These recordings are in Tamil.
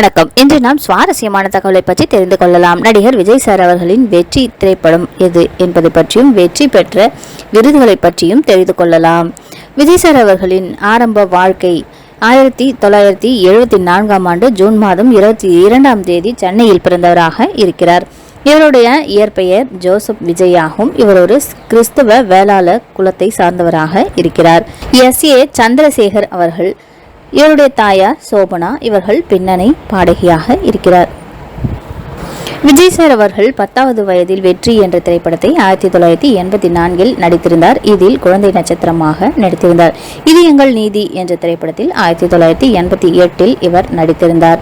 வணக்கம். இன்று நாம் சுவாரஸ்யமான தகவலை பற்றி தெரிந்து கொள்ளலாம். நடிகர் விஜய் சார் அவர்களின் வெற்றி திரைப்படம் எது என்பது பற்றியும் வெற்றி பெற்ற விருதுகளை பற்றியும் தெரிந்து கொள்ளலாம். விஜய் சார் அவர்களின் ஆரம்ப வாழ்க்கை ஆயிரத்தி தொள்ளாயிரத்தி எழுபத்தி நான்காம் ஆண்டு ஜூன் மாதம் இருபத்தி இரண்டாம் தேதி சென்னையில் பிறந்தவராக இருக்கிறார். இவருடைய இயற்பெயர் ஜோசப் விஜய் ஆகும். இவர் ஒரு கிறிஸ்தவ வேளாள குலத்தை சார்ந்தவராக இருக்கிறார். எஸ். ஏ. சந்திரசேகர் அவர்கள் இவருடைய தாயார் சோபனா இவர்கள் பின்னணி பாடகியாக இருக்கிறார். விஜய் சார் அவர்கள் பத்தாவது வயதில் வெற்றி என்ற திரைப்படத்தை ஆயிரத்தி தொள்ளாயிரத்தி எண்பத்தி நான்கில் நடித்திருந்தார். இதில் குழந்தை நட்சத்திரமாக நடித்திருந்தார். இது எங்கள் நீதி என்ற திரைப்படத்தில் ஆயிரத்தி தொள்ளாயிரத்தி எண்பத்தி எட்டில் இவர் நடித்திருந்தார்.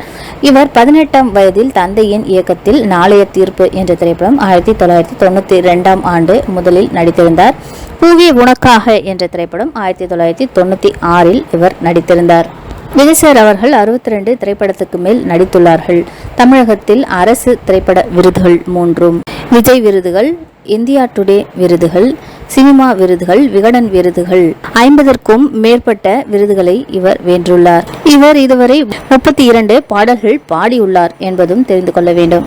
இவர் பதினெட்டாம் வயதில் தந்தையின் இயக்கத்தில் நாளைய தீர்ப்பு என்ற திரைப்படம் ஆயிரத்தி தொள்ளாயிரத்தி தொண்ணூற்றி ரெண்டாம் ஆண்டு முதலில் நடித்திருந்தார். பூவே உனக்காக என்ற திரைப்படம் ஆயிரத்தி தொள்ளாயிரத்தி தொண்ணூற்றி ஆறில் இவர் நடித்திருந்தார். விஜய் அவர்கள் அறுபத்தி ரெண்டு திரைப்படத்துக்கு மேல் நடித்துள்ளார்கள். தமிழகத்தில் அரசு திரைப்பட விருதுகள் மூன்றும். விஜய் விருதுகள் இந்தியா டுடே விருதுகள் சினிமா விருதுகள் விகடன் விருதுகள். ஐம்பதற்கும் மேற்பட்ட விருதுகளை இவர் வென்றுள்ளார். இவர் இதுவரை முப்பத்தி இரண்டு பாடல்கள் பாடியுள்ளார் என்பதும் தெரிந்து கொள்ள வேண்டும்.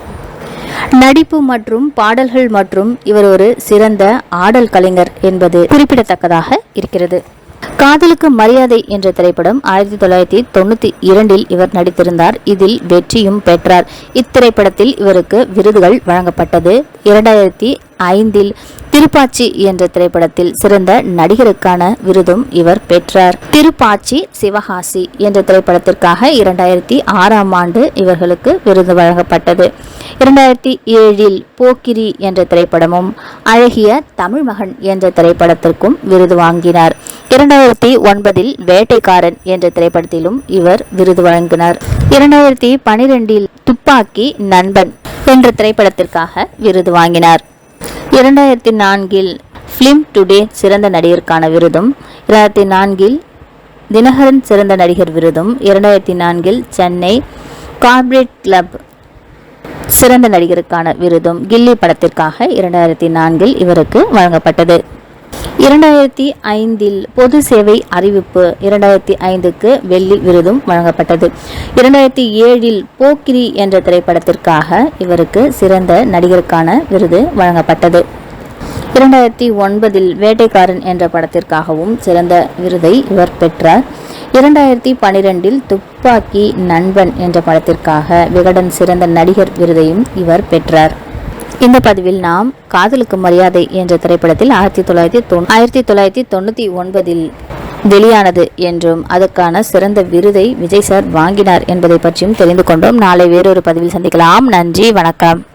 நடிப்பு மற்றும் பாடல்கள் மற்றும் இவர் ஒரு சிறந்த ஆடல் கலைஞர் என்பது குறிப்பிடத்தக்கதாக இருக்கிறது. காதலுக்கு மரியாதை என்ற திரைப்படம் ஆயிரத்தி தொள்ளாயிரத்தி தொண்ணூத்தி இரண்டில் இவர் நடித்திருந்தார். இதில் வெற்றியும் பெற்றார். இத்திரைப்படத்தில் இவருக்கு விருதுகள் வழங்கப்பட்டது. இரண்டாயிரத்தி ஐந்தில் திருப்பாச்சி என்ற திரைப்படத்தில் சிறந்த நடிகருக்கான விருதும் இவர் பெற்றார். திருப்பாச்சி சிவகாசி என்ற திரைப்படத்திற்காக இரண்டாயிரத்தி ஆறாம் ஆண்டு இவர்களுக்கு விருது வழங்கப்பட்டது. இரண்டாயிரத்தி ஏழில் போக்கிரி என்ற திரைப்படமும் அழகிய தமிழ் மகன் என்ற திரைப்படத்திற்கும் விருது வாங்கினார். இரண்டாயிரத்தி ஒன்பதில் வேட்டைக்காரன் என்ற திரைப்படத்திலும் இவர் விருது வழங்கினார். இரண்டாயிரத்தி பனிரெண்டில் துப்பாக்கி நண்பன் என்ற திரைப்படத்திற்காக விருது வாங்கினார். இரண்டாயிரத்தி நான்கில் ஃபிலிம் டுடே சிறந்த நடிகருக்கான விருதும் இரண்டாயிரத்தி நான்கில் தினகரன் சிறந்த நடிகர் விருதும் இரண்டாயிரத்தி நான்கில் சென்னை கார்பரேட் கிளப் சிறந்த நடிகருக்கான விருதும் கில்லி படத்திற்காக இரண்டாயிரத்தி நான்கில் இவருக்கு வழங்கப்பட்டது. இரண்டாயிரத்தி ஐந்தில் பொது சேவை அறிவிப்பு இரண்டாயிரத்தி ஐந்துக்கு வெள்ளி விருதும் வழங்கப்பட்டது. இரண்டாயிரத்தி ஏழில் போக்கிரி என்ற திரைப்படத்திற்காக இவருக்கு சிறந்த நடிகருக்கான விருது வழங்கப்பட்டது. இரண்டாயிரத்தி ஒன்பதில் வேட்டைக்காரன் என்ற படத்திற்காகவும் சிறந்த விருதை இவர் பெற்றார். இரண்டாயிரத்தி பனிரெண்டில் துப்பாக்கி நண்பன் என்ற படத்திற்காக விகடன் சிறந்த நடிகர் விருதையும் இவர் பெற்றார். இந்த பதிவில் நாம் காதலுக்கு மரியாதை என்ற திரைப்படத்தில் ஆயிரத்தி தொள்ளாயிரத்தி தொ ஆயிரத்தி தொள்ளாயிரத்தி தொண்ணூற்றி ஒன்பதில் வெளியானது என்றும் அதற்கான சிறந்த விருதை விஜய் சார் வாங்கினார் என்பதை பற்றியும் தெரிந்து கொண்டோம். நாளை வேறொரு பதிவில் சந்திக்கலாம். நன்றி வணக்கம்.